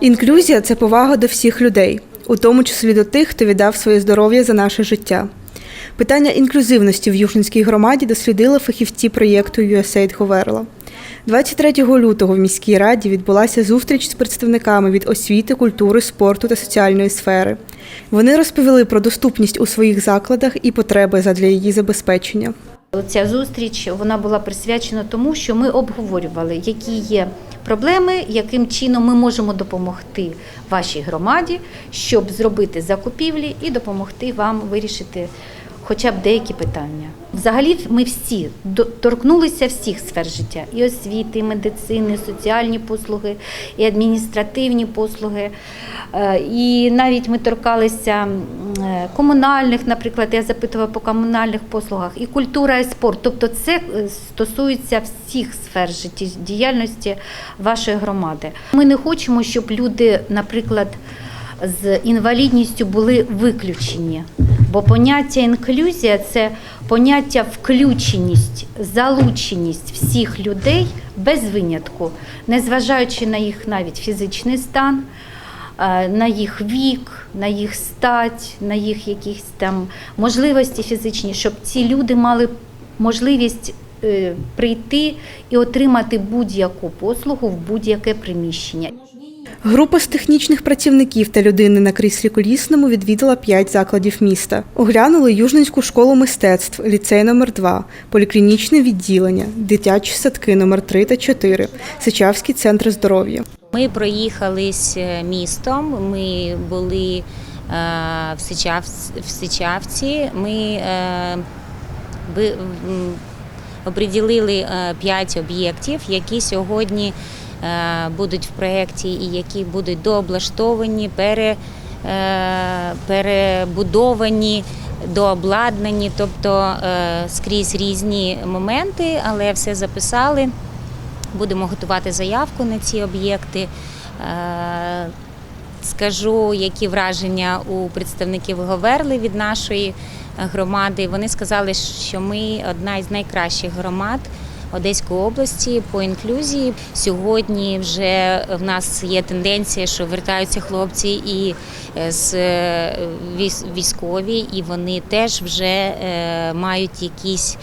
Інклюзія це повага до всіх людей, у тому числі до тих, хто віддав своє здоров'я за наше життя. Питання інклюзивності в Южненській громаді дослідили фахівці проєкту USAID Говерла. 23 лютого в міській раді відбулася зустріч з представниками від освіти, культури, спорту та соціальної сфери. Вони розповіли про доступність у своїх закладах і потреби задля її забезпечення. Ця зустріч вона була присвячена тому, що ми обговорювали, які є проблеми, яким чином ми можемо допомогти вашій громаді, щоб зробити закупівлі і допомогти вам вирішити хоча б деякі питання. Взагалі, ми всі торкнулися всіх сфер життя: і освіти, і медицини, і соціальні послуги, і адміністративні послуги. Е, І навіть ми торкалися е, комунальних, наприклад, я запитувала по комунальних послугах, і культура, і спорт. Тобто це е, стосується всіх сфер життєдіяльності вашої громади. Ми не хочемо, щоб люди, наприклад, з інвалідністю були виключені. Бо поняття інклюзія це поняття включеність, залученість всіх людей без винятку, незважаючи на їх навіть фізичний стан, е, на їх вік, на їх стать, на їх якісь там можливості фізичні, щоб ці люди мали можливість е, прийти і отримати будь-яку послугу в будь-яке приміщення. Група з технічних працівників та людини на кріслі колісному відвідала п'ять закладів міста. Оглянули Южненську школу мистецтв, ліцей номер 2 поліклінічне відділення, дитячі садки номер 3 та 4, Сичавський центр здоров'я. Ми проїхались е, містом. Ми були е, в, Сичав, в Сичавці. Ми е, оприділили 5 об'єктів, які сьогодні будуть в проєкті і які будуть дооблаштовані, пере, е, перебудовані. Дообладнані, тобто е, скрізь різні моменти, але все записали. Будемо готувати заявку на ці об'єкти. Е, Скажу, які враження у представників Говерли від нашої громади. Вони сказали, що ми одна із найкращих громад Одеської області по інклюзії. Сьогодні вже в нас є тенденція, що вертаються хлопці і е, з е, військові, і вони теж вже е, мають якісь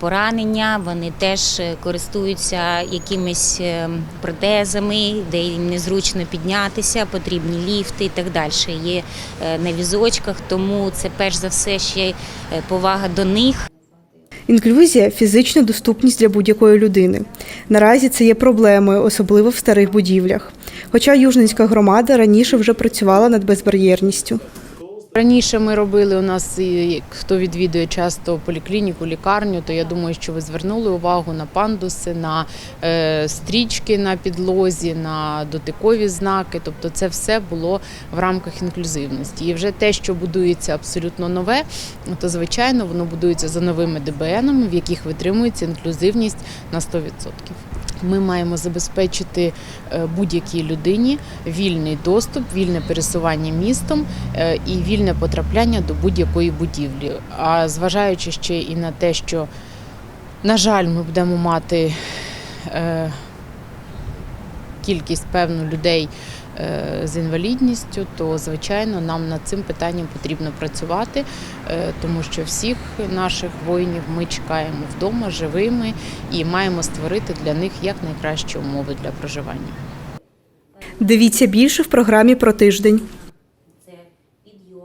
поранення, вони теж користуються якимись протезами, де їм незручно піднятися, потрібні ліфти і так далі. Є на візочках, тому це перш за все ще повага до них. Інклюзія фізична доступність для будь-якої людини. Наразі це є проблемою, особливо в старих будівлях. Хоча Южненська громада раніше вже працювала над безбар'єрністю. Раніше ми робили у нас, хто відвідує часто поліклініку, лікарню, то я думаю, що ви звернули увагу на пандуси, на е, стрічки на підлозі, на дотикові знаки. Тобто це все було в рамках інклюзивності. І вже те, що будується абсолютно нове, то звичайно воно будується за новими ДБНами, в яких витримується інклюзивність на 100%. Ми маємо забезпечити е, будь-якій людині вільний доступ, вільне пересування містом е, і вільне потрапляння до будь-якої будівлі. А зважаючи ще і на те, що, на жаль, ми будемо мати е, кількість певну людей з інвалідністю, то звичайно нам над цим питанням потрібно працювати, е, тому що всіх наших воїнів ми чекаємо вдома живими і маємо створити для них якнайкращі умови для проживання. Дивіться більше в програмі про тиждень.